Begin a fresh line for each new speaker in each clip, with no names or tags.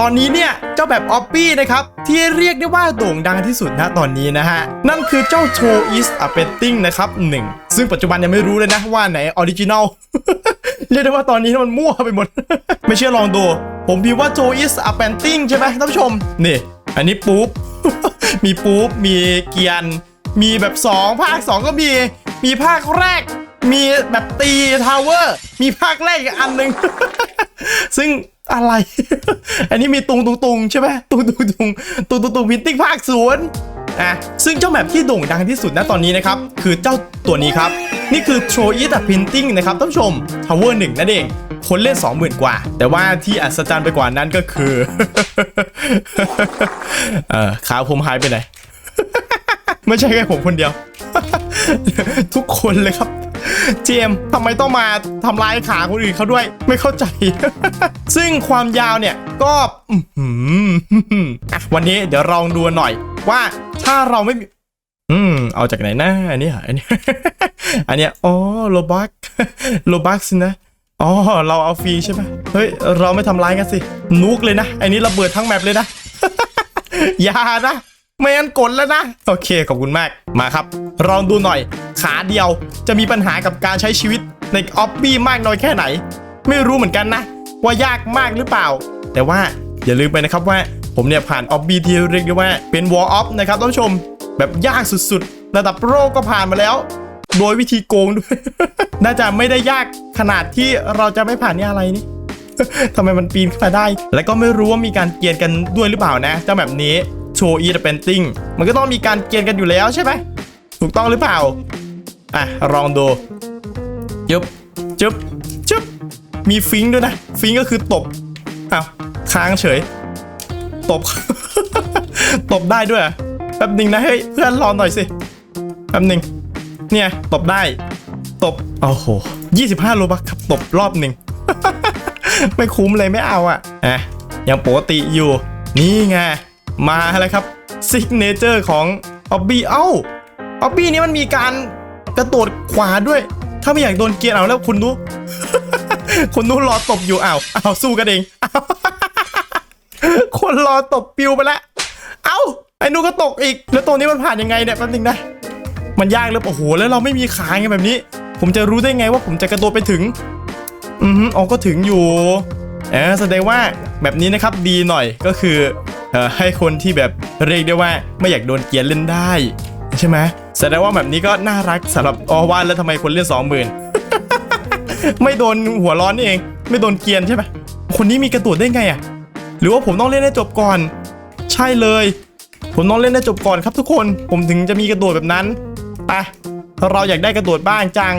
ตอนนี้เนี่ยเจ้าแบบออปปี้นะครับที่เรียกได้ว่าโด่งดังที่สุดนะตอนนี้นะฮะ นั่นคือเจ้าโชอิสอะเปนติ้งนะครับหนึ่งซึ่งปัจจุบันยังไม่รู้เลยนะว่าไหนออริจินอลเรียกได้ว่าตอนนี้มันมั่วไปหมด ไม่เชื่อลองดู ผมพิมพ์ว่าโจอิสอะเปนติ้งใช่ไหมท่านผู้ชม นี่ อันนี้ปุ๊บ มีปุ๊บ มีเกียน มีแบบ 2 ภาค 2 ก็มี มีภาคแรก มีแบบตีทาวเวอร์ มีภาคแรกอีกอันหนึ่ง ซึ่งอะไร อันนี้มีตุงตุงตุงใช่ไหมตุงตุงตุงตุงตุงตุงพินติ้งภาคศูนย์อะซึ่งเจ้าแมปที่โด่งดังที่สุดณตอนนี้นะครับ คือเจ้าตัวนี้ครับ นี่คือ t r o i t Printing นะครับท่านผู้ชม Tower 1นั่นเอง คนเล่น 20,000 กว่า แต่ว่าที่อัศจรรย์ไปกว่านั้นก็คือ เออขาผมหายไปไหน ไม่ใช่แค่ผมคนเดียว ทุกคนเลยครับ เจมทำไมต้องมาทำลายขาคนอื่นเขาด้วยไม่เข้าใจ ซึ่งความยาวเนี่ยก็วันนี้เดี๋ยวลองดูหน่อย ว่าถ้าเราไม่มีอืม เอาจากไหนนะอันนี้อันนี้อันเนี้ยอ๋อโลบักโลบักสินะอ๋อเราเอาฟรีใช่ไหมเฮ้ย เราไม่ทำร้ายกันสิ นุกเลยนะไอ้นี้ระเบิดทั้งแมปเลยนะ อย่านะ ไม่งั้นกดแล้วนะ โอเค ขอบคุณมากมาครับ ลองดูหน่อย ขาเดียวจะมีปัญหากับการใช้ชีวิตในออฟบี้มากน้อยแค่ไหน ไม่รู้เหมือนกันนะ ว่ายากมากหรือเปล่า แต่ว่าอย่าลืมไปนะครับว่าผมเนี่ยผ่านออฟบี้ที่เรียกได้ว่าเป็นวอลออฟนะครับท่านผู้ชม แบบยากสุดๆ ระดับโรก็ผ่านมาแล้ว โดยวิธีโกงด้วย น่าจะไม่ได้ยากขนาดที่เราจะไม่ผ่านนี่อะไรนี่ทำไมมันปีนขึ้นมาได้ แล้วก็ไม่รู้ว่ามีการเกียนกันด้วยหรือเปล่านะเจ้าแบบนี้โชว์อีเดเป็นติ้งมันก็ต้องมีการเกียนกันอยู่แล้วใช่ไหม ถูกต้องหรือเปล่า อะลองดูจึ๊บจึ๊บจึ๊บมีฟิงค์ด้วยนะ ฟิงค์ก็คือตบอ้าวค้างเฉย ตบ ตบได้ด้วยเหรอแป๊บหนึ่งนะเฮ้ยเพื่อนรอหน่อยสิแป๊บหนึ่งเนี่ยตบได้ ตบโอ้โห25โลบักครับตบรอบหนึ่งไม่คุ้มเลยไม่เอาอะอะยังปกติอยู่ นี่ไง มาแล้วครับซิกเนเจอร์ของออบบี้เอ้า ออบบี้นี้มันมีการกระโดดขวาด้วย ถ้าไม่อยากโดนเกียร์เอาแล้วคุณดูคุณดูรอตบอยู่อ้าวอ้าวสู้กันเองคนรอตบปิวไปแล้วเอ้าไอ้นูก็ตกอีก แล้วตัวนี้มันผ่านยังไงเนี่ยแป๊บนึงนะมันยากเลยโอ้โหแล้วเราไม่มีขาไงแบบนี้ ผมจะรู้ได้ไงว่าผมจะกระโดดไปถึง อือฮึอ๋อก็ถึงอยู่เออแสดงว่าแบบนี้นะครับดีหน่อยก็คืออให้คนที่แบบเรียกได้ว่าไม่อยากโดนเกลียนเล่นได้ ใช่ไหมแสดงว่าแบบนี้ก็น่ารักสำหรับออว่าแล้วทำไมคนเล่นสองหมื่นไม่โดนหัวร้อนนี่เอง ไม่โดนเกียนใช่ไหมคนนี้มีกระโดดได้ไงอะ หรือว่าผมต้องเล่นให้จบก่อน ใช่เลย ผมต้องเล่นให้จบก่อนครับทุกคน ผมถึงจะมีกระโดดแบบนั้นไปเราอยากได้กระโดดบ้างจัง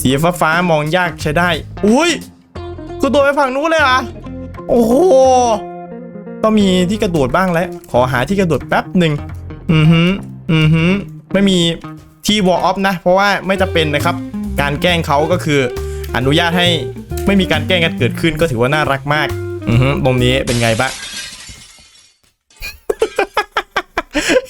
สีฟ้าฟ้ามองยากใช้ได้ อุ้ยกระโดดไปฝั่งนู้นเลยอะโอ้โหก็มีที่กระโดดบ้างแล้ว ขอหาที่กระโดดแป๊บหนึ่ง อือหืออือหือไม่มีที่วอลออฟนะ เพราะว่าไม่จะเป็นนะครับ การแกล้งเขาก็คือ อนุญาตให้ไม่มีการแกล้งกันเกิดขึ้นก็ถือว่าน่ารักมาก อือหือตรงนี้เป็นไงบ้าง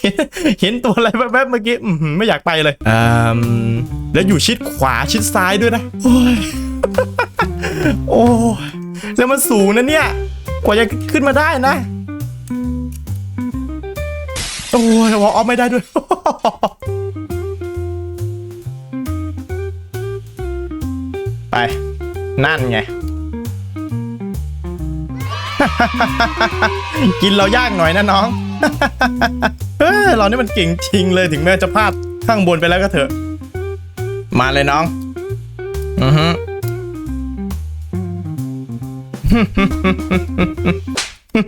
เห็นเห็นตัวอะไรแวบๆเมื่อกี้อื้อหือไม่อยากไปเลยอืมแล้วอยู่ชิดขวาชิดซ้ายด้วยนะ โอ้ย โอ้ยแล้วมันสูงนะเนี่ย กว่าจะขึ้นมาได้นะ โอ้ยวอลออฟไม่ได้ด้วย ไป นั่นไง กินเรายากหน่อยนะน้องเฮ้ยเรานี่มันเก่งจริงเลยถึงแม้จะพลาดข้างบนไปแล้วก็เถอะ มาเลยน้อง อือฮึ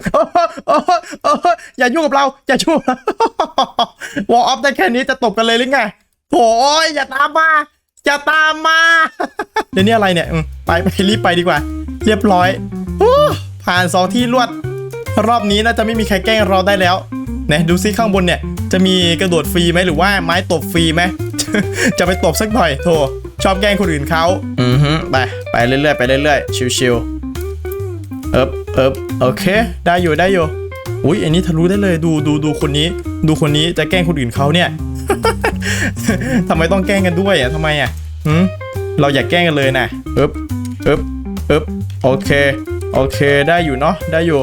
โอย่ายุ่งกับเรา อย่ายุ่งวอลออฟได้แค่นี้จะตบกันเลยหรือไงโถ่อ้ยอย่าตามมา อย่าตามมา เดี๋ยวนี้อะไรเนี่ยไปไปรีบไปดีกว่า เรียบร้อยอผ่านสองที่รวด รอบนี้น่าจะไม่มีใครแกล้งเราได้แล้วไหนดูซิข้างบนเนี่ย จะมีกระโดดฟรีไหมหรือว่าไม้ตบฟรีไหมจะไปตบสักหน่อยโถชอบแกล้งคนอื่นเขาอือฮึไปไปเรื่อยๆไปเรื่อยๆชิวๆเอิบเอิบโอเค ได้อยู่ได้อยู่ อุ้ยอันนี้ทะลุได้เลยดูดูดูคนนี้ ดูคนนี้จะแกล้งคนอื่นเขาเนี่ยทำไมต้องแกล้งกันด้วยอะทำไมอะหืมเราอยากแกล้งกันเลยนะอิบอิบอิบโอเค โอเคได้อยู่เนาะได้อยู่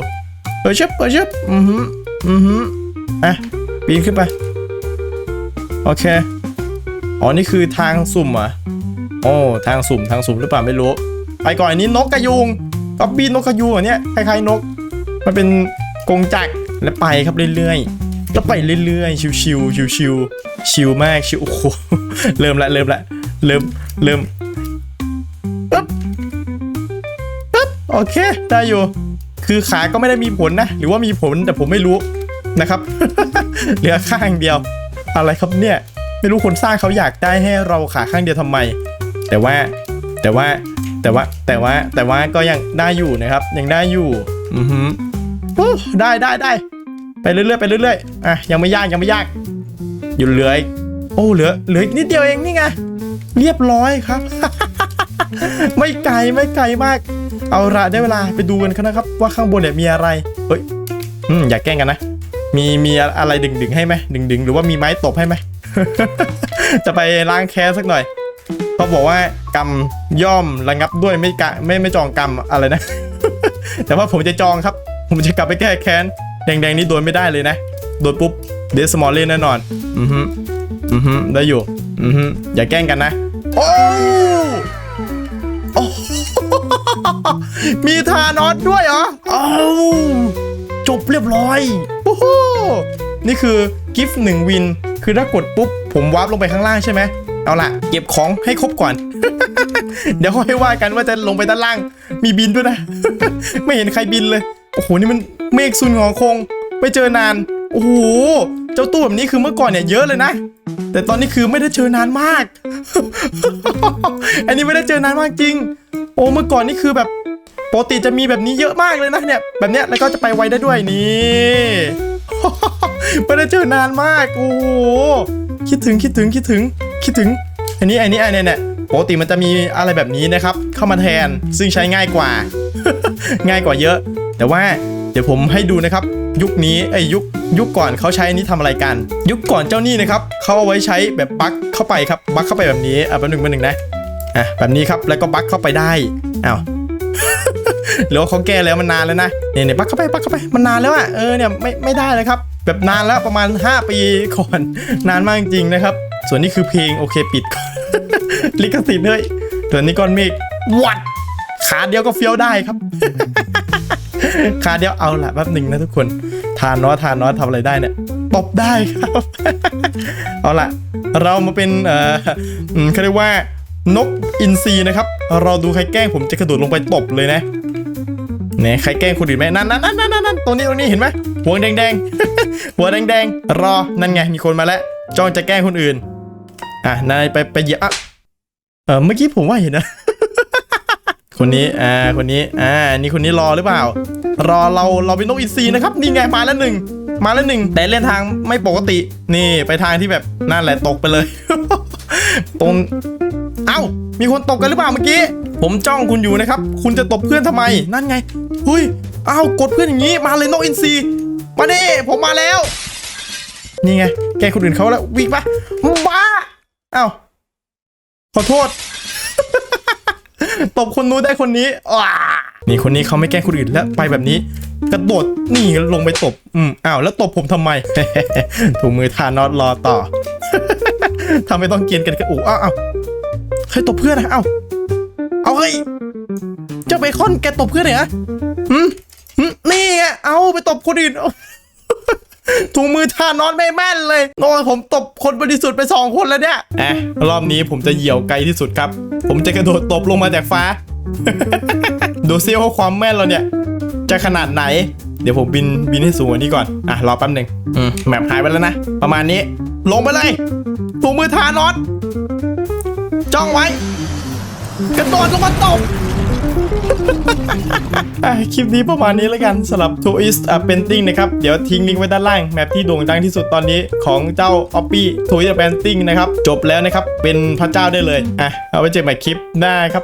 เออชึบเออชึบอือหืออือหืออะปีนขึ้นไปโอเคอ๋อนี่คือทางสุ่มอะโอ้ทางสุ่มทางสุ่มหรือเปล่าไม่รู้ ไปก่อนอันนี้นกกระยุงก๊อบบี้นกกระยูงอันเนี้ยคล้ายๆนก มันเป็น กงจักรแล้วไปครับเรื่อยๆก็ไปเรื่อยๆ ชิวๆชิวๆชิวมากชิวโอ้โหเริ่มละเริ่มละเริ่มเริ่มปึ๊บปึ๊บโอเคได้อยู่ คือขาก็ไม่ได้มีผลนะ หรือว่ามีผลแต่ผมไม่รู้นะครับ เหลือข้างเดียว อะไรครับเนี่ย ไม่รู้คนสร้างเขาอยากได้ให้เราขาข้างเดียวทำไม แต่ว่าแต่ว่าแต่ว่าแต่ว่าแต่ว่าก็ยังได้อยู่นะครับ ยังได้อยู่ อือหือ ได้ได้ได้ไปเรื่อยๆไปเรื่อยๆอะยังไม่ยากยังไม่ยากอยู่เหลือโอ้เหลือเหลือนิดเดียวเองนี่ไงเรียบร้อยครับ ไม่ไกลไม่ไกลมาก เอาละได้เวลาไปดูกันนะครับ ว่าข้างบนเนี่ยมีอะไรเฮ้ยอืมอย่าแกล้งกันนะมีมีอะไรดึงดึงให้ไหมดึงดึงหรือว่ามีไม้ตบให้ไหมจะไปล้างแค้นสักหน่อยเขาบอกว่ากรรมย่อมระงับด้วยไม่กะไม่ไม่จองกรรมอะไรนะ แต่ว่าผมจะจองครับ ผมจะกลับไปแก้แค้น แดงๆนี่โดนไม่ได้เลยนะ โดนปุ๊บเดสมอลเล่นแน่นอน อือฮึอือฮึได้อยู่ อือฮึอย่าแกล้งกันนะ โอ้โอ้มีทานอสด้วยเหรออ้าจบเรียบร้อยโอ้โหนี่คือกิฟต์หนึ่งวิน คือถ้ากดปุ๊บ ผมวาร์ปลงไปข้างล่างใช่ไหม เอาล่ะ เก็บของให้ครบก่อน เดี๋ยวค่อยว่ากันว่าจะลงไปด้านล่าง มีบินด้วยนะ ไม่เห็นใครบินเลย โอ้โหนี่มันเมฆซุนหอคงไม่เจอนาน โอ้โหเจ้าตู้แบบนี้คือเมื่อก่อนเนี่ยเยอะเลยนะ แต่ตอนนี้คือไม่ได้เจอนานมาก อันนี้ไม่ได้เจอนานมากจริง โอ้เมื่อก่อนนี่คือแบบปกติจะมีแบบนี้เยอะมากเลยนะเนี่ยแบบเนี้ยแล้วก็จะไปไวได้ด้วยนี่ไม่ได้เจอนานมากโอ้โหคิดถึงคิดถึงคิดถึงคิดถึง อันนี้อันนี้อันเนี้เนี่ยปกติมันจะมีอะไรแบบนี้นะครับ เข้ามาแทนซึ่งใช้ง่ายกว่า ง่ายกว่าเยอะ แต่ว่าเดี๋ยวผมให้ดูนะครับ ยุคนี้ไอ้ยุคยุคก่อนเขาใช้อนี้ทำอะไรกัน ยุคก่อนเจ้านี่นะครับเขาเอาไว้ใช้แบบบั๊กเข้าไปครับบั๊กเข้าไปแบบนี้อะแป๊บหนึงแป๊บหนึงนะอะแบบนี้ครับแล้วก็บั๊กเข้าไปได้อ้าวหรือว่าเขาแก้แล้วมันนานแล้วนะเนี่ยเนี่ยปักเข้าไปปักเข้าไปมันนานแล้วอะเออเนี่ยไม่ไม่ได้เลยครับ แบบนานแล้วประมาณ 5 ปีก่อนนานมากจริงๆนะครับ ส่วนนี้คือเพลงโอเคปิดลิขสิทธิ์เฮ้ยส่วนนี้ก้อนเมฆวัดขาเดียวก็เฟี้ยวได้ครับ ขาเดียวเอาละแป๊บหนึ่งนะทุกคนทานน้อทานน้อทำอะไรได้เนี่ยตบได้ครับ เอาละเรามาเป็นเอ่อเขาเรียกว่านกอินทรีนะครับ เราดูใครแกล้งผมจะกระโดดลงไปตบเลยนะเนี่ยใครแกล้งคนอื่นไหมนั่นนั่นนั่นนั่นนั่นตรงนี้ตรงนี้เห็นไหมหัวแดงแดงหัวแดงแดงรอนั่นไงมีคนมาแล้วจ้องจะแกล้งคนอื่น อะนายไปไปเหยียบอะเออเมื่อกี้ผมว่าเห็นนะ คนนี้อ่าคนนี้อ่านี่คนนี้รอหรือเปล่า รอเราเราเป็นนกอินทรีนะครับนี่ไงมาแล้วหนึ่งมาแล้วหนึ่งแต่เล่นทางไม่ปกติ นี่ไปทางที่แบบนั่นแหละตกไปเลย ตรงเอ้า มีคนตกกันหรือเปล่าเมื่อกี้ ผมจ้องคุณอยู่นะครับ คุณจะตบเพื่อนทำไม นั่นไงเฮ้ยเอ้ากดเพื่อนอย่างนี้มาเลยนกอินทรีมาดิผมมาแล้ว นี่ไง แกคนอื่นเขาแล้ววิ่งปะบ้าเอ้าขอโทษ ตบคนนู้นได้คนนี้อ้านี่คนนี้เขาไม่แกล้งคนอื่นแล้วไปแบบนี้ กระโดดนี่ลงไปตบ อืมอ้าวแล้วตบผมทำไม ถูมือทานอตรอต่อทำไมต้องเกียนกันกันอูอ้าวอ้าวใครตบเพื่อนอะเอ้าเอาเฮ้ยเจ้าเบคอนแกตบเพื่อนเหรอหืมหืมนี่ไงเอาไปตบคนอื่นถุงมือทานอนไม่แม่นเลยโอ้ผมตบคนบริสุทธิ์ไปสองคนแล้วเนี่ยอะรอบนี้ผมจะเหี่ยวไกลที่สุดครับ ผมจะกระโดดตบลงมาจากฟ้า ดูซิว่าความแม่นเราเนี่ย จะขนาดไหน เดี๋ยวผมบินบินให้สูงกว่านี้ก่อน อะ รอแป๊บหนึ่งอืมแมปหายไปแล้วนะ ประมาณนี้ ลงไปเลยถุงมือทานอสจ้องไว้ กระโดดลงมาตบอะ คลิปนี้ประมาณนี้แล้วกันสำหรับ Tourist a Painting นะครับ เดี๋ยวทิ้งลิงก์ไว้ด้านล่าง แมปที่โด่งดังที่สุดตอนนี้ของเจ้า o p p i Tourist a Painting นะครับ จบแล้วนะครับ เป็นพระเจ้าได้เลยอะเอาไว้เจอกันใหม่คลิปหน้าครับ